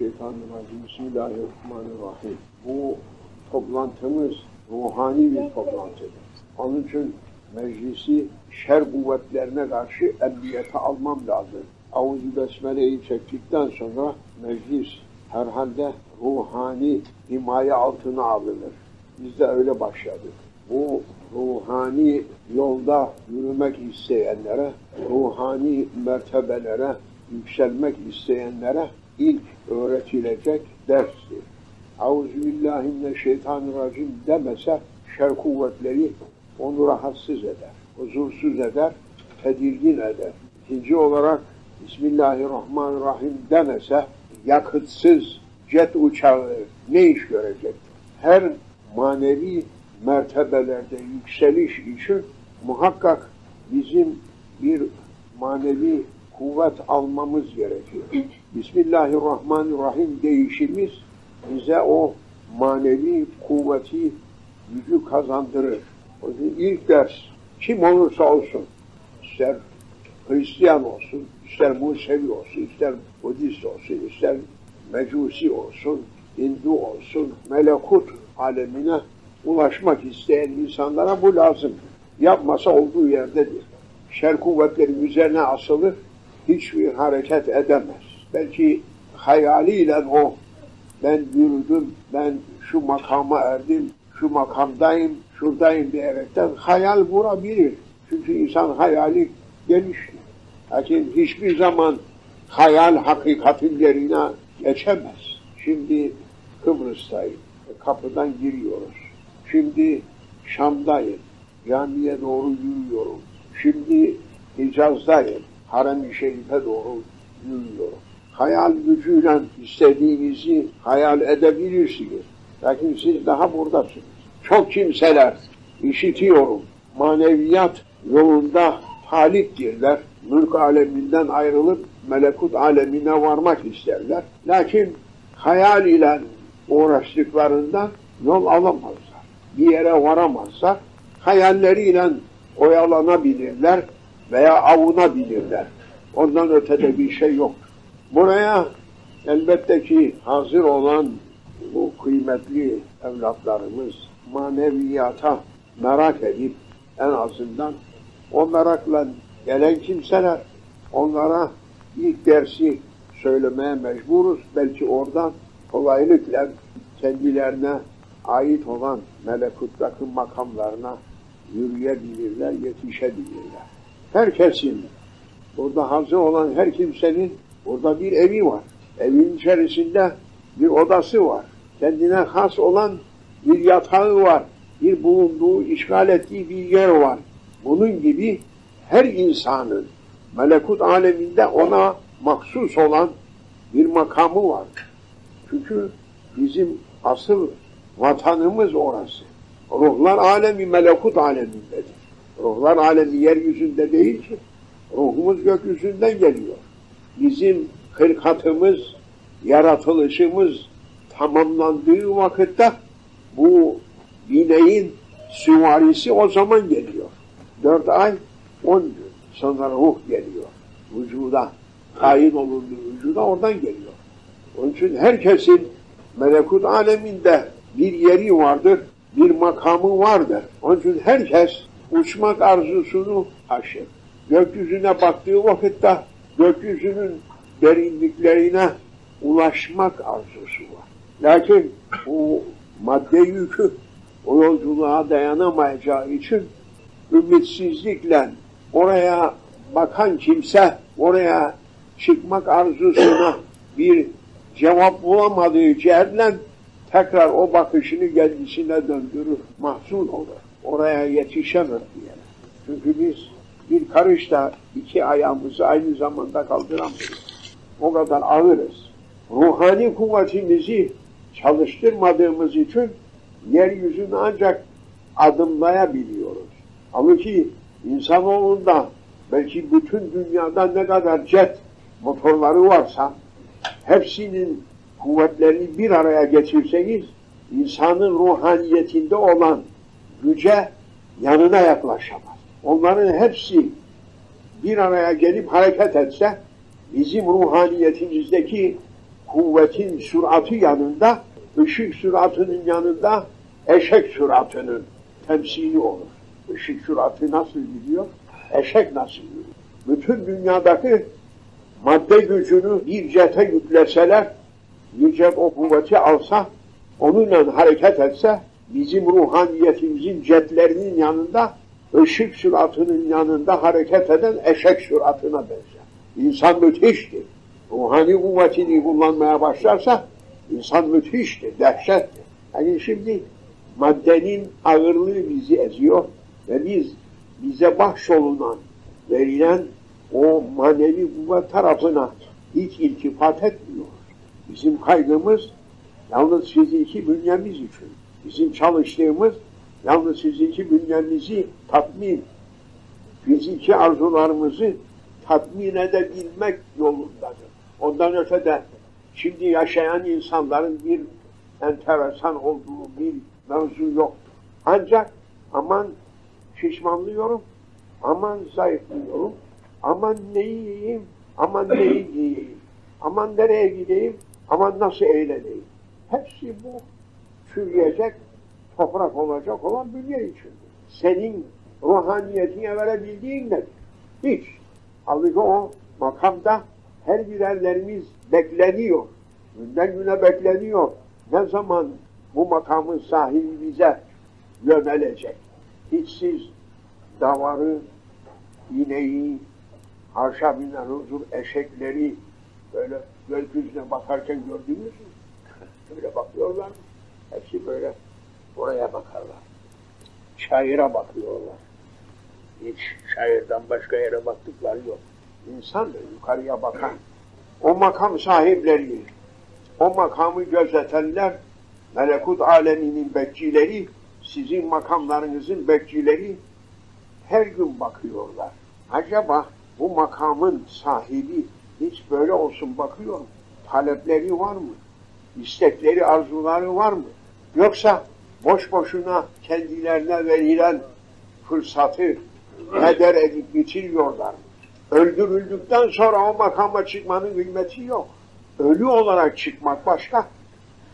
Euzubillahimineşşeytanirracim. Bismillahirrahmanirrahim. Bu toplantımız ruhani bir toplantıdır. Onun için meclisi şer kuvvetlerine karşı emniyete almam lazım. Avuzu Besmele'yi çektikten sonra meclis herhalde ruhani himaye altına alınır. Biz de öyle başladık. Bu ruhani yolda yürümek isteyenlere, ruhani mertebelere yükselmek isteyenlere ilk öğretilecek derstir. Euzubillahimineşşeytanirracim demese şer kuvvetleri onu rahatsız eder, huzursuz eder, tedirgin eder. İkinci olarak Bismillahirrahmanirrahim demese yakıtsız jet uçağı ne iş görecek? Her manevi mertebelerde yükseliş için muhakkak bizim bir manevi kuvvet almamız gerekiyor. Bismillahirrahmanirrahim deyişimiz bize o manevi kuvveti gücü kazandırır. O yüzden ilk ders kim olursa olsun, ister Hristiyan olsun, ister Musevi olsun, ister Budist olsun, ister Mecusi olsun, Hindu olsun, melekut alemine ulaşmak isteyen insanlara bu lazım. Yapmasa olduğu yerdedir. Şer kuvvetleri üzerine asılır, hiçbir hareket edemez. Belki hayaliyle o ben yürüdüm, ben şu makama erdim, şu makamdayım, şuradayım diyerekten hayal vurabilir. Çünkü insan hayali geniştir. Lakin hiçbir zaman hayal hakikatin yerine geçemez. Şimdi Kıbrıs'tayım, kapıdan giriyoruz. Şimdi Şam'dayım, camiye doğru yürüyorum. Şimdi Hicaz'dayım, Harem-i Şerif'e doğru yürüyorum. Hayal gücüyle istediğinizi hayal edebilirsiniz. Lakin siz daha buradasınız. Çok kimseler işitiyorum. Maneviyat yolunda haliktirler. Mülk aleminden ayrılıp melekut alemine varmak isterler. Lakin hayal ile uğraştıklarında yol alamazlar. Bir yere varamazlar. Hayalleriyle oyalanabilirler veya avunabilirler. Ondan ötede bir şey yok. Buraya elbette ki hazır olan bu kıymetli evlatlarımız maneviyata merak edip en azından o merakla gelen kimseler onlara ilk dersi söylemeye mecburuz. Belki oradan kolaylıkla kendilerine ait olan melekuttaki makamlarına yürüyebilirler, yetişebilirler. Herkesin, burada hazır olan her kimsenin burada bir evi var. Evin içerisinde bir odası var. Kendine has olan bir yatağı var. Bir bulunduğu, işgal ettiği bir yer var. Bunun gibi her insanın melekut aleminde ona mahsus olan bir makamı var. Çünkü bizim asıl vatanımız orası. Ruhlar alemi melekut alemindedir. Ruhlar alemi yeryüzünde değil ki. Ruhumuz gökyüzünden geliyor. Bizim hırkatımız, yaratılışımız tamamlandığı vakitte bu bineğin süvarisi o zaman geliyor. Dört ay, on gün sonra ruh geliyor vücuda. Tayin olunduğu vücuda oradan geliyor. Onun için herkesin melekut aleminde bir yeri vardır, bir makamı vardır. Onun için herkes uçmak arzusunu taşır. Gökyüzüne baktığı vakitte gökyüzünün derinliklerine ulaşmak arzusu var. Lakin o madde yükü o yolculuğa dayanamayacağı için ümitsizlikle oraya bakan kimse oraya çıkmak arzusuna bir cevap bulamadığı cihetle tekrar o bakışını kendisine döndürür, mahzun olur. Oraya yetişemez diye. Çünkü biz bir karışta iki ayağımızı aynı zamanda kaldıramıyoruz. O kadar ağırız. Ruhani kuvvetimizi çalıştırmadığımız için yeryüzünü ancak adımlayabiliyoruz. Ama ki insanoğlunda belki bütün dünyada ne kadar jet motorları varsa hepsinin kuvvetlerini bir araya getirseniz insanın ruhaniyetinde olan güce yanına yaklaşamaz. Onların hepsi bir araya gelip hareket etse bizim ruhaniyetimizdeki kuvvetin süratı yanında, ışık süratının yanında eşek süratının temsili olur. Işık süratı nasıl gidiyor? Eşek nasıl gidiyor? Bütün dünyadaki madde gücünü bir cete yükleseler, bir cet o kuvveti alsa, onunla hareket etse, bizim ruhaniyetimizin jetlerinin yanında, ışık süratının yanında hareket eden eşek süratına benzer. İnsan müthiştir. Ruhani kuvvetini kullanmaya başlarsa, insan müthiştir, dehşettir. Yani şimdi maddenin ağırlığı bizi eziyor ve biz bize bahşolunan, verilen o manevi kuvvet tarafına hiç iltifat etmiyoruz. Bizim kaygımız yalnız fiziki bünyemiz için. Bizim çalıştığımız yalnız fiziki bünyemizi tatmin, fiziki arzularımızı tatmin edebilmek yolundadır. Ondan öte de şimdi yaşayan insanların bir enteresan olduğu bir mevzu yoktur. Ancak aman şişmanlıyorum, aman zayıflıyorum, aman neyi yiyeyim, aman neyi giyeyim, aman nereye gideyim, aman nasıl eğleneyim. Hepsi bu çürüyecek, toprak olacak olan dünya içindir. Senin ruhaniyetine verebildiğin nedir? Hiç. Halbuki o makamda her birerlerimiz bekleniyor. Günden güne bekleniyor. Ne zaman bu makamın sahibi bize yönelecek? Hiç siz davarı, ineği, harşa binen huzur eşekleri böyle gökyüzüne bakarken gördünüz mü? Böyle bakıyorlar? Hepsi böyle oraya bakarlar. Çayıra bakıyorlar. Hiç şairden başka yere baktıkları yok. İnsan da yukarıya bakan. O makam sahipleri, o makamı gözetenler, melekut aleminin bekçileri, sizin makamlarınızın bekçileri her gün bakıyorlar. Acaba bu makamın sahibi hiç böyle olsun bakıyor mu? Talepleri var mı? İstekleri, arzuları var mı? Yoksa boş boşuna kendilerine verilen fırsatı heder edip bitiriyorlar? Öldürüldükten sonra o makama çıkmanın kıymeti yok. Ölü olarak çıkmak başka,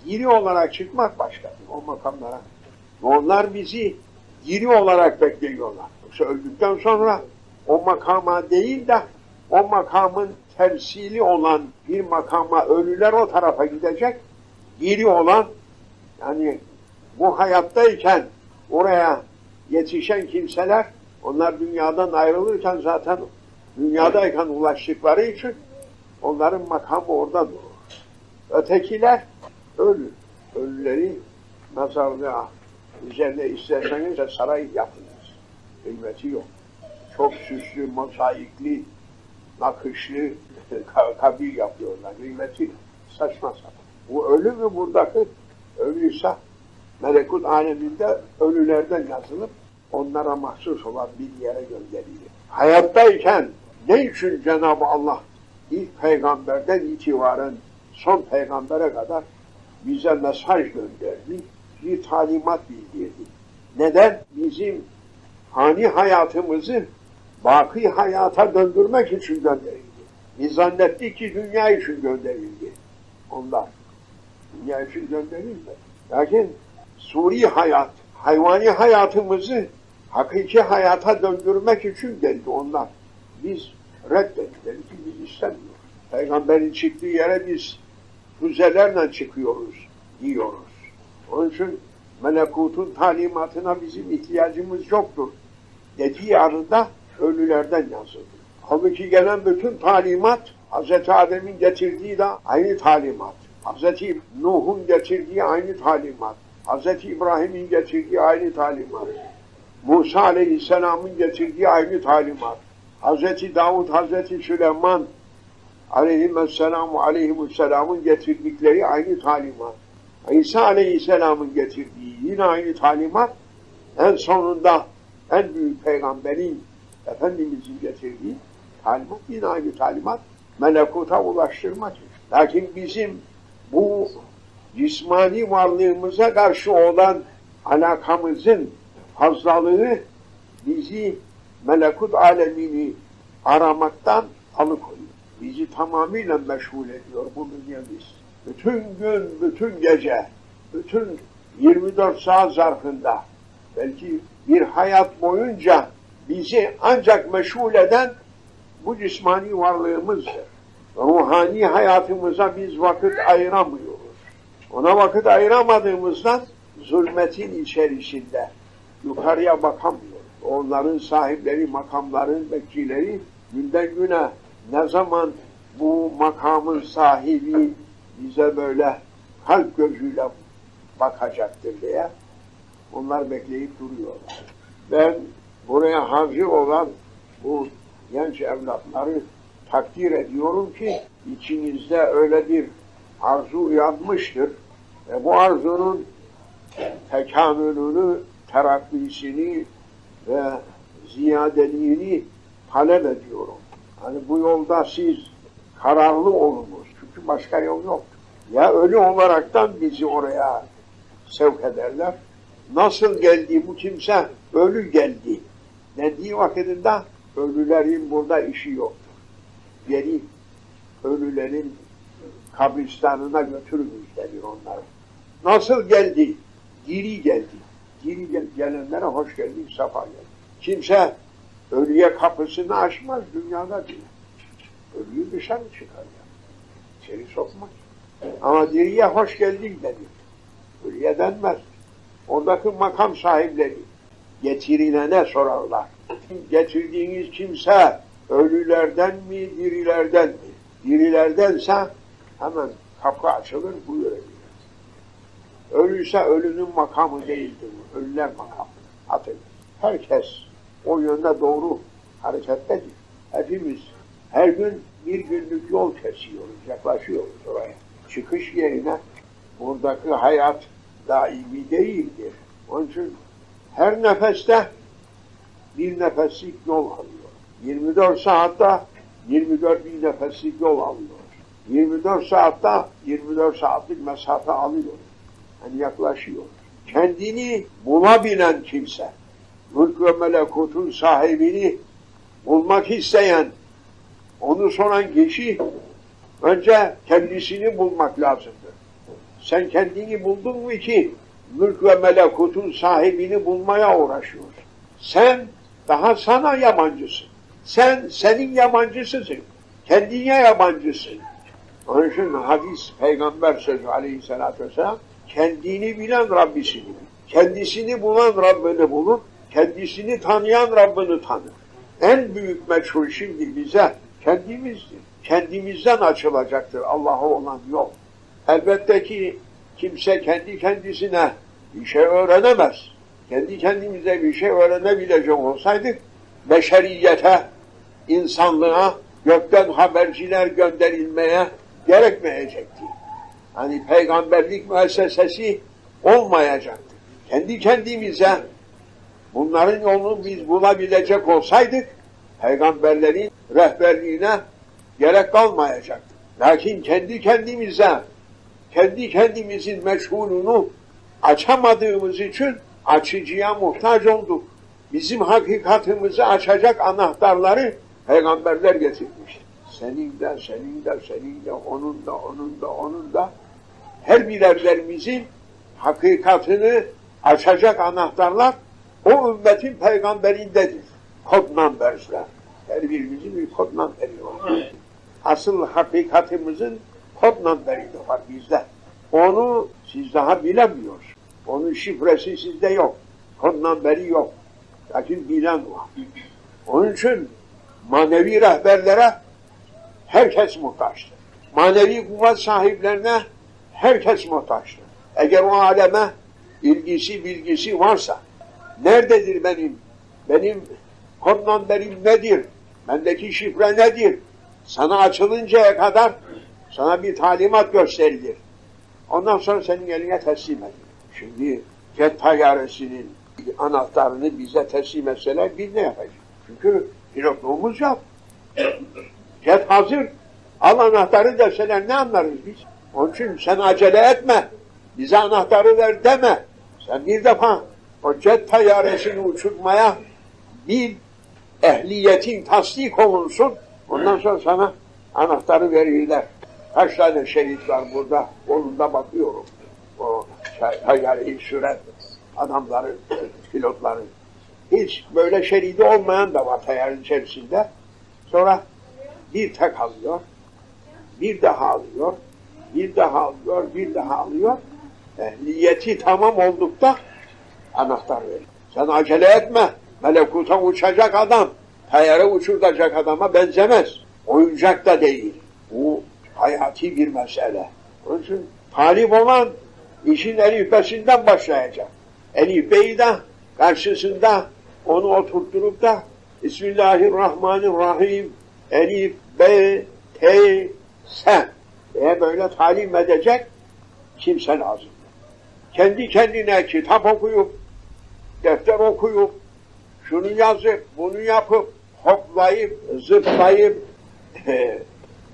diri olarak çıkmak başka o makamlara. Onlar bizi diri olarak bekliyorlar. Yoksa öldükten sonra o makama değil de o makamın temsili olan bir makama ölüler o tarafa gidecek. Diri olan yani bu hayattayken oraya yetişen kimseler onlar dünyadan ayrılırken zaten dünyadayken ulaştıkları için onların makamı orada durur. Ötekiler ölü. Ölüleri mezarlığa üzerine isterseniz de saray yapınız. Kıymeti yok. Çok süslü, mozaikli, nakışlı kabir yapıyorlar. Kıymeti saçma sapan. Bu ölü mü buradaki? Ölüyse melekut aleminde ölülerden yazılıp onlara mahsus olan bir yere gönderilir. Hayattayken ne için Cenab-ı Allah ilk peygamberden itibaren son peygambere kadar bize mesaj gönderdi, bir talimat bildirdi. Neden? Bizim hani hayatımızı baki hayata döndürmek için gönderildi. Biz zannettik ki dünya için gönderildi. Onlar. Dünya için gönderildi. Lakin suri hayat, hayvani hayatımızı hakiki hayata döndürmek için geldi onlar. Biz reddettik. Dedik ki biz istemiyoruz. Peygamberin çıktığı yere biz füzelerle çıkıyoruz, diyoruz. Onun için melekutun talimatına bizim ihtiyacımız yoktur. Dediği anında ölülerden yazıldı. Halbuki gelen bütün talimat Hz. Adem'in getirdiği de aynı talimat. Hz. Nuh'un getirdiği aynı talimat. Hz. İbrahim'in getirdiği aynı talimat. Musa Aleyhisselam'ın getirdiği aynı talimat. Hz. Davud, Hz. Süleyman Aleyhisselam Aleyhisselam'ın getirdikleri aynı talimat. İsa Aleyhisselam'ın getirdiği yine aynı talimat. En sonunda en büyük peygamberin Efendimizin getirdiği talimat yine aynı talimat. Melekuta ulaştırmak. Lakin bizim bu cismani varlığımıza karşı olan alakamızın fazlalığı bizi melekut alemini aramaktan alıkoyuyor. Bizi tamamıyla meşgul ediyor bu dünyamız. bütün gün, bütün gece, bütün 24 saat zarfında belki bir hayat boyunca bizi ancak meşgul eden bu cismani varlığımızdır. Ruhani hayatımıza biz vakit ayıramıyoruz. Ona vakit ayıramadığımızdan zulmetin içerisinde yukarıya bakamıyoruz. Onların sahipleri, makamların bekçileri günden güne ne zaman bu makamın sahibi bize böyle kalp gözüyle bakacaktır diye onlar bekleyip duruyorlar. Ben buraya hazır olan bu genç evlatları takdir ediyorum ki içinizde öyle bir arzu uyanmıştır ve bu arzunun tekamülünü, terakkisini ve ziyadeliğini talep ediyorum. Hani bu yolda siz kararlı olunuz. Çünkü başka yol yok. Ya ölü olaraktan bizi oraya sevk ederler. Nasıl geldi bu kimse? Ölü geldi. Dendiği vakitinde ölülerin burada işi yoktur. Geri ölülerin kabristanına götürünüz onları. Nasıl geldi? Diri geldi. Diri gel gelenlere hoş geldik, safa geldik. Kimse ölüye kapısını açmaz dünyada diye. Ölüyü dışarı çıkar ya. İçeri sokmaz. Ama diriye hoş geldin denir. Ölüye denmez. Oradaki makam sahipleri getirilene sorarlar. Getirdiğiniz kimse ölülerden mi, dirilerden mi? Dirilerdense hemen kapı açılır, buyurabilir. Ölüyse ölünün makamı değildir. Ölüler makamı. Hatırlayın. Herkes o yönde doğru harekettedir. Hepimiz her gün bir günlük yol kesiyoruz, yaklaşıyoruz oraya. Çıkış yerine buradaki hayat daimi değildir. Onun için her nefeste bir nefeslik yol alıyor. 24 saatte 24 bin nefeslik yol alıyor. 24 saatte 24 saatlik mesafe alıyor. Yani yaklaşıyor. Kendini bulabilen kimse, mülk ve melekutun sahibini bulmak isteyen, onu soran kişi önce kendisini bulmak lazımdır. Sen kendini buldun mu ki mülk ve melekutun sahibini bulmaya uğraşıyorsun. Sen daha sana yabancısın. Sen senin yabancısısın. Kendine yabancısın. Onun için hadis peygamber sözü aleyhissalatü vesselam kendini bilen Rabbisini. Kendisini bulan Rabbini bulur. Kendisini tanıyan Rabbini tanır. En büyük meçhul şimdi bize kendimizdir. Kendimizden açılacaktır Allah'a olan yol. Elbette ki kimse kendi kendisine bir şey öğrenemez. Kendi kendimize bir şey öğrenebilecek olsaydık beşeriyete, insanlığa gökten haberciler gönderilmeye gerekmeyecekti. Hani peygamberlik müessesesi olmayacaktı. Kendi kendimize bunların yolunu biz bulabilecek olsaydık peygamberlerin rehberliğine gerek kalmayacaktı. Lakin kendi kendimize kendi kendimizin meşhulunu açamadığımız için açıcıya muhtaç olduk. Bizim hakikatimizi açacak anahtarları peygamberler getirmiş. Senin de, senin de, senin de, onun da, onun da, onun da her birerlerimizin hakikatini açacak anahtarlar o ümmetin peygamberindedir. Kod numbers'ler. Her birimizin bir kod numberi var. Asıl hakikatimizin kod numberi de var bizde. Onu siz daha bilemiyorsunuz. Onun şifresi sizde yok. Kod numberi yok. Lakin bilen var. Onun için manevi rehberlere herkes muhtaçtır. Manevi kuvvet sahiplerine herkes muhtaçtır. Eğer o aleme ilgisi bilgisi varsa nerededir benim benim kod numberim nedir? Bendeki şifre nedir? Sana açılıncaya kadar sana bir talimat gösterilir. Ondan sonra senin eline teslim edilir. Şimdi jet tayyaresinin anahtarını bize teslim etseler biz ne yapacağız? Çünkü pilotluğumuz yok. Jet hazır. Al anahtarı deseler ne anlarız biz? Onun için sen acele etme. Bize anahtarı ver deme. Sen bir defa o jet tayyaresini uçurmaya bir ehliyetin tasdik olunsun. Ondan sonra sana anahtarı verirler. Kaç tane şehit var burada, onunda bakıyorum. O tayyarayı süren adamların, pilotların. Hiç böyle şeridi olmayan da var tayyarın içerisinde. Sonra bir tek alıyor, bir daha alıyor, bir daha alıyor, bir daha alıyor. Ehliyeti tamam oldukta anahtar veriyor. Sen acele etme. Melekuta uçacak adam, tayyare uçuracak adama benzemez. Oyuncak da değil. Bu hayati bir mesele. Onun için talip olan işin elifbesinden başlayacak. Elifbeyi de karşısında onu oturtturup da Bismillahirrahmanirrahim Elif, B, T, S diye böyle talim edecek kimse lazım. Kendi kendine kitap okuyup, defter okuyup, şunu yazıp, bunu yapıp, hoplayıp, zıplayıp,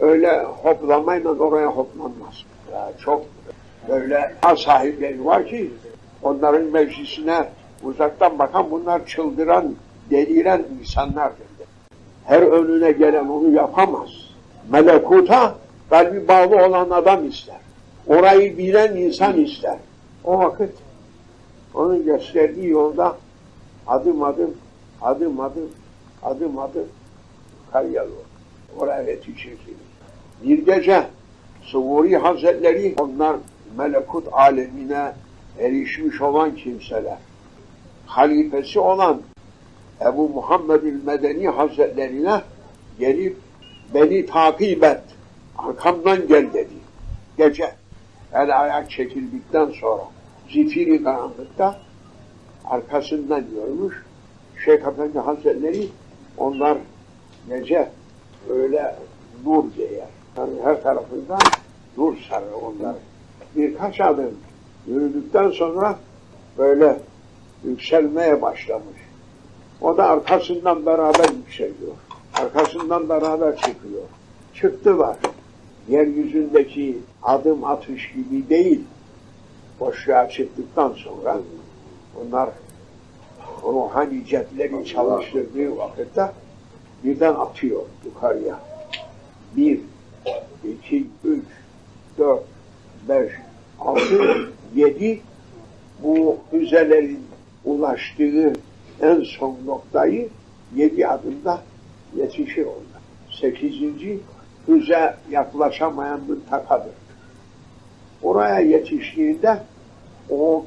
öyle hoplamayla oraya hoplanmaz. Ya çok böyle az sahipleri var ki onların meclisine uzaktan bakan bunlar çıldıran, deliren insanlardır. Her önüne gelen onu yapamaz. Melekuta kalbi bağlı olan adam ister. Orayı bilen insan ister. O vakit onun gösterdiği yolda adım adım, adım adım, adım adım kayyalı oraya yetişirsiniz. Bir gece Suvuri Hazretleri onlar melekut alemine erişmiş olan kimseler. Halifesi olan Ebu Muhammedül Medeni Hazretlerine gelip beni takip et, arkamdan gel dedi. Gece el ayak çekildikten sonra zifiri karanlıkta arkasından görmüş. Şeyh Efendi Hazretleri onlar gece öyle nur giyer. Yani her tarafından nur sarır onları. Birkaç adım yürüdükten sonra böyle yükselmeye başlamış. O da arkasından beraber yükseliyor. Arkasından beraber çıkıyor. Çıktılar. Yeryüzündeki adım atış gibi değil. Boşluğa çıktıktan sonra onlar ruhani cepleri çalıştırdığı vakitte birden atıyor yukarıya. Bir, iki, üç, dört, beş, altı, yedi bu füzelerin ulaştığı en son noktayı yedi adımda yetişir onlar. Sekizinci füze yaklaşamayan mıntakadır. Oraya yetiştiğinde o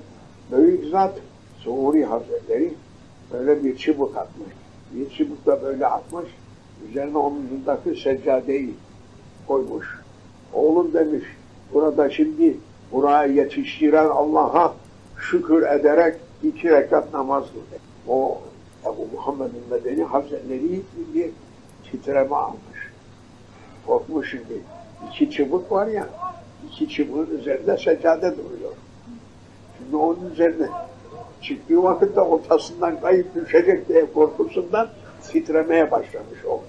büyük zat Suuri Hazretleri böyle bir çubuk atmış. Bir çubuk da böyle atmış. Üzerine omuzundaki seccadeyi koymuş. Oğlum demiş, burada şimdi buraya yetiştiren Allah'a şükür ederek iki rekat namaz kıldı. O Ebu Muhammed'in Medeni Hazretleri bir titreme almış. Korkmuş şimdi. İki çubuk var ya, iki çubuğun üzerinde seccade duruyor. Şimdi onun üzerine çıktığı vakitte ortasından kayıp düşecek diye korkusundan titremeye başlamış o.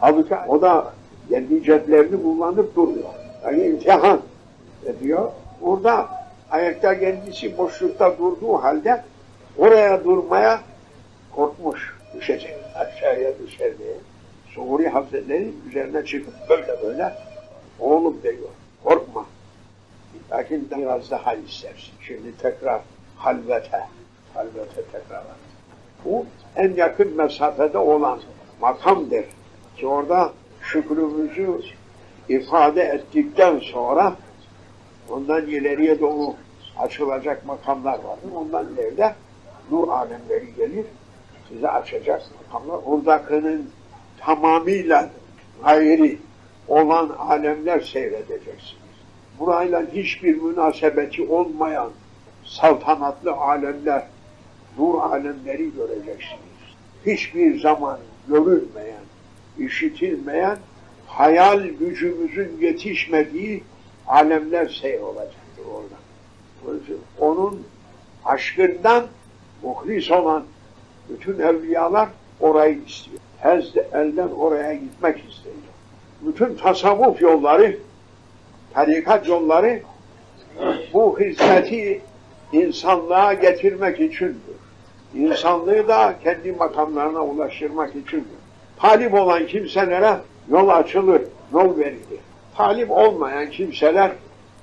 Halbuki o da kendi ceplerini kullanıp duruyor. Yani imtihan ediyor. Burada ayakta kendisi boşlukta durduğu halde oraya durmaya korkmuş. Düşecek. Aşağıya düşer diye. Suhuri Hazretleri üzerine çıkıp böyle böyle oğlum diyor. Korkma. Lakin biraz daha istersin. Şimdi tekrar halvete. Halvete tekrar. Bu en yakın mesafede olan makamdır. Ki orada şükrümüzü ifade ettikten sonra ondan ileriye doğru açılacak makamlar vardır. Ondan ileride nur alemleri gelir. Size açacak makamlar. Oradakinin tamamıyla gayri olan alemler seyredeceksiniz. Burayla hiçbir münasebeti olmayan saltanatlı alemler, nur alemleri göreceksiniz. Hiçbir zaman görülmeyen, işitilmeyen, hayal gücümüzün yetişmediği alemler seyir olacaktır orada. Onun aşkından muhlis olan bütün evliyalar orayı istiyor. Hez elden oraya gitmek istiyor. Bütün tasavvuf yolları, tarikat yolları bu hizmeti insanlığa getirmek içindir. İnsanlığı da kendi makamlarına ulaştırmak içindir. Talip olan kimselere yol açılır, yol verilir. talip olmayan kimseler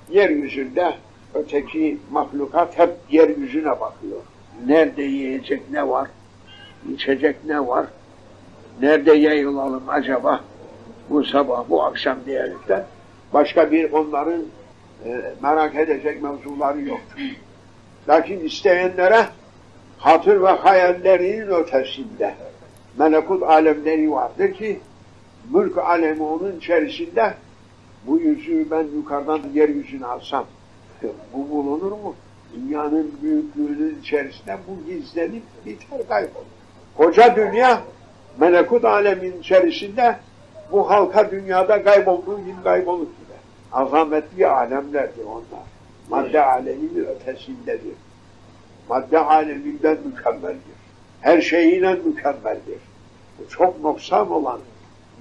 yeryüzünde öteki mahlukat hep yeryüzüne bakıyor. Nerede yiyecek ne var? İçecek ne var? Nerede yayılalım acaba? Bu sabah, bu akşam diyerekten başka bir onların e, merak edecek mevzuları yoktur. Lakin isteyenlere hatır ve hayallerinin ötesinde melekut alemleri vardır ki mülk alemi onun içerisinde bu yüzüğü ben yukarıdan yeryüzüne alsam bu bulunur mu? Dünyanın büyüklüğünün içerisinde bu gizlenip biter kaybolur. Koca dünya melekut alemin içerisinde bu halka dünyada kaybolduğu gibi kaybolur gider. Azametli alemlerdir onlar. Madde aleminin ötesindedir. Madde aleminden mükemmeldir. Her şeyiyle mükemmeldir. Bu çok noksan olan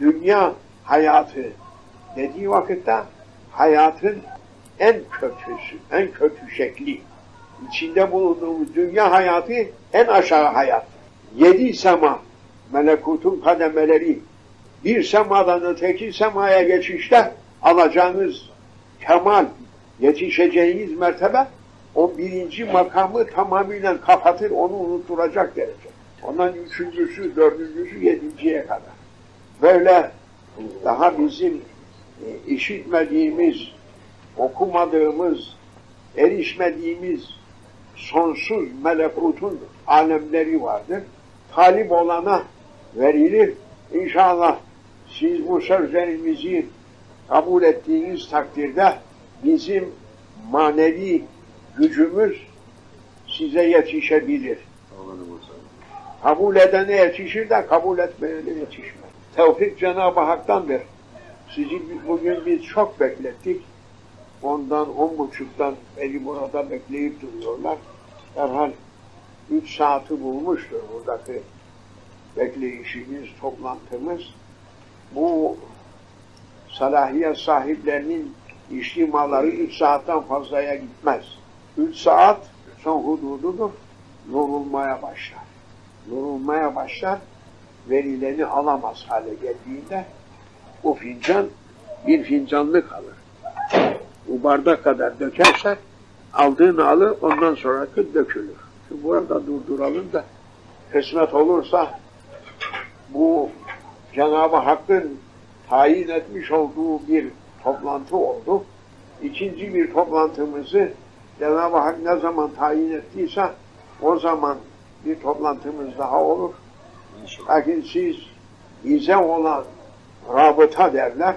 dünya hayatı dediği vakitte hayatın en kötüsü, en kötü şekli. İçinde bulunduğumuz dünya hayatı en aşağı hayat. Yedi sema, melekutun kademeleri, bir semadan öteki semaya geçişte alacağınız kemal, yetişeceğiniz mertebe o birinci makamı tamamıyla kapatır, onu unutturacak derece. Ondan üçüncüsü, dördüncüsü, yedinciye kadar. Böyle daha bizim e, işitmediğimiz, okumadığımız, erişmediğimiz sonsuz melekutun alemleri vardır talip olana verilir. İnşallah siz bu sözlerimizi kabul ettiğiniz takdirde bizim manevi gücümüz size yetişebilir. Kabul edene yetişir de kabul etmeyene yetişmez. Tevfik Cenab-ı Hak'tandır. Sizi bugün biz çok beklettik. Ondan on buçuktan beri burada bekleyip duruyorlar. Herhal 3 saati bulmuştur buradaki bekleyişimiz, toplantımız. Bu salahiyet sahiplerinin içtimaları 3 saatten fazlaya gitmez. 3 saat son hudududur, yorulmaya başlar. Yorulmaya başlar, verilerini alamaz hale geldiğinde o fincan bir fincanlık alır. Bu bardak kadar dökerse aldığını alır, ondan sonraki dökülür. Burada durduralım da kısmet olursa bu Cenab-ı Hakk'ın tayin etmiş olduğu bir toplantı oldu. İkinci bir toplantımızı Cenab-ı Hak ne zaman tayin ettiyse o zaman bir toplantımız daha olur. Lakin siz bize olan rabıta derler.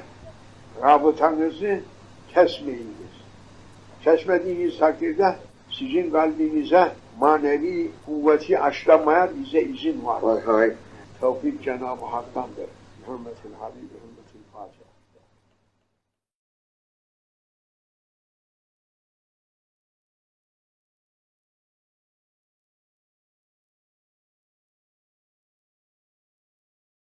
Rabıtanızı kesmeyiniz. Kesmediğiniz takdirde sizin kalbinize manevi kuvveti aşılamaya bize izin var. Hay. Tevfik Cenab-ı Hak'tandır. Hürmetin Habibim.